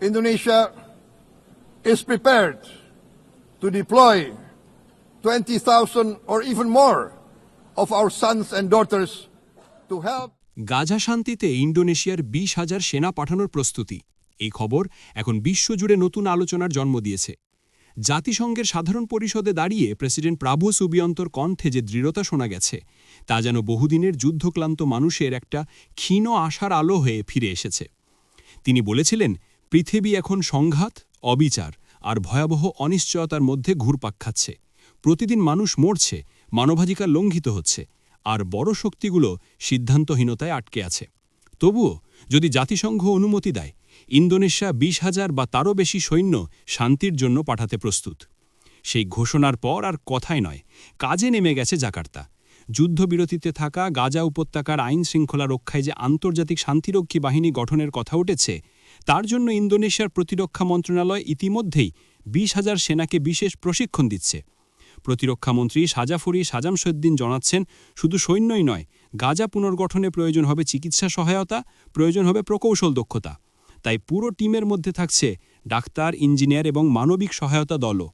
Indonesia is prepared to deploy 20,000 or even more of our sons and daughters to help Gaza শান্তিতে ইন্ডোনেশিয়ার বিশ হাজার সেনা পাঠানোর প্রস্তুতি। এই খবর এখন বিশ্বজুড়ে নতুন আলোচনার জন্ম দিয়েছে। জাতিসংঘের সাধারণ পরিষদে দাঁড়িয়ে প্রেসিডেন্ট প্রাভু সুবিয়ন্তর কণ্ঠে যে দৃঢ়তা শোনা গেছে তা যেন বহুদিনের যুদ্ধক্লান্ত মানুষের একটা ক্ষীণ আশার আলো হয়ে ফিরে এসেছে। তিনি বলেছিলেন পৃথিবী এখন সংঘাত, অবিচার আর ভয়াবহ অনিশ্চয়তার মধ্যে ঘুরপাক খাচ্ছে। প্রতিদিন মানুষ মরছে, মানবাধিকার লঙ্ঘিত হচ্ছে আর বড় শক্তিগুলো সিদ্ধান্তহীনতায় আটকে আছে। তবুও যদি জাতিসংঘ অনুমতি দেয়, ইন্দোনেশিয়া বিশ হাজার বা তারও বেশি সৈন্য শান্তির জন্য পাঠাতে প্রস্তুত। সেই ঘোষণার পর আর কথাই নয়, কাজে নেমে গেছে জাকার্তা। যুদ্ধবিরতিতে থাকা গাজা উপত্যকার আইন শৃঙ্খলা রক্ষায় যে আন্তর্জাতিক শান্তিরক্ষী বাহিনী গঠনের কথা উঠেছে তার জন্য ইন্দোনেশিয়ার প্রতিরক্ষা মন্ত্রণালয় ইতিমধ্যেই বিশ হাজার সেনাকে বিশেষ প্রশিক্ষণ দিচ্ছে। প্রতিরক্ষামন্ত্রী সাজাফুরি সাজামসদ্দিন জানাচ্ছেন, শুধু সৈন্যই নয়, গাজা পুনর্গঠনে প্রয়োজন হবে চিকিৎসা সহায়তা, প্রয়োজন হবে প্রকৌশল দক্ষতা। তাই পুরো টিমের মধ্যে থাকছে ডাক্তার, ইঞ্জিনিয়ার এবং মানবিক সহায়তা দলও।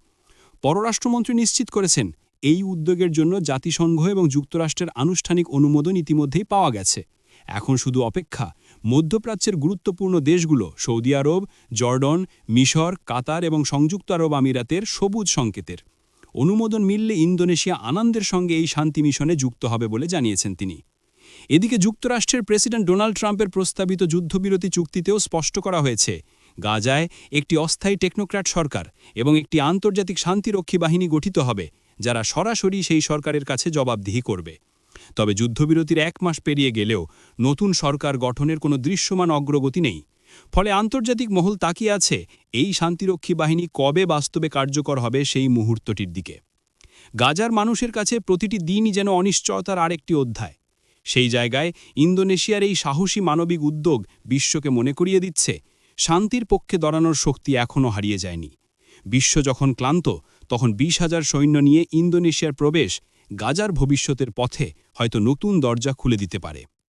পররাষ্ট্রমন্ত্রী নিশ্চিত করেছেন, এই উদ্যোগের জন্য জাতিসংঘ এবং যুক্তরাষ্ট্রের আনুষ্ঠানিক অনুমোদন ইতিমধ্যেই পাওয়া গেছে। এখন শুধু অপেক্ষা। মধ্যপ্রাচ্যের গুরুত্বপূর্ণ দেশগুলো সৌদি আরব, জর্ডন, মিশর, কাতার এবং সংযুক্ত আরব আমিরাতের সবুজ সংকেতের। অনুমোদন মিললে ইন্দোনেশিয়া আনন্দের সঙ্গে এই শান্তি মিশনে যুক্ত হবে বলে জানিয়েছেন তিনি। এদিকে যুক্তরাষ্ট্রের প্রেসিডেন্ট ডোনাল্ড ট্রাম্পের প্রস্তাবিত যুদ্ধবিরতি চুক্তিতেও স্পষ্ট করা হয়েছে, গাজায় একটি অস্থায়ী টেকনোক্র্যাট সরকার এবং একটি আন্তর্জাতিক শান্তিরক্ষী বাহিনী গঠিত হবে, যারা সরাসরি সেই সরকারের কাছে জবাবদিহি করবে। তবে যুদ্ধবিরতির এক মাস পেরিয়ে গেলেও নতুন সরকার গঠনের কোনো দৃশ্যমান অগ্রগতি নেই। ফলে আন্তর্জাতিক মহল তাকিয়ে আছে এই শান্তিরক্ষী বাহিনী কবে বাস্তবে কার্যকর হবে সেই মুহূর্তটির দিকে। গাজার মানুষের কাছে প্রতিটি দিনই যেন অনিশ্চয়তার আরেকটি অধ্যায়। সেই জায়গায় ইন্দোনেশিয়ার এই সাহসী মানবিক উদ্যোগ বিশ্বকে মনে করিয়ে দিচ্ছে, শান্তির পক্ষে দাঁড়ানোর শক্তি এখনও হারিয়ে যায়নি। বিশ্ব যখন ক্লান্ত, তখন বিশ হাজার সৈন্য নিয়ে ইন্দোনেশিয়ার প্রবেশ গাজার ভবিষ্যতের পথে হয়তো নতুন দরজা খুলে দিতে পারে।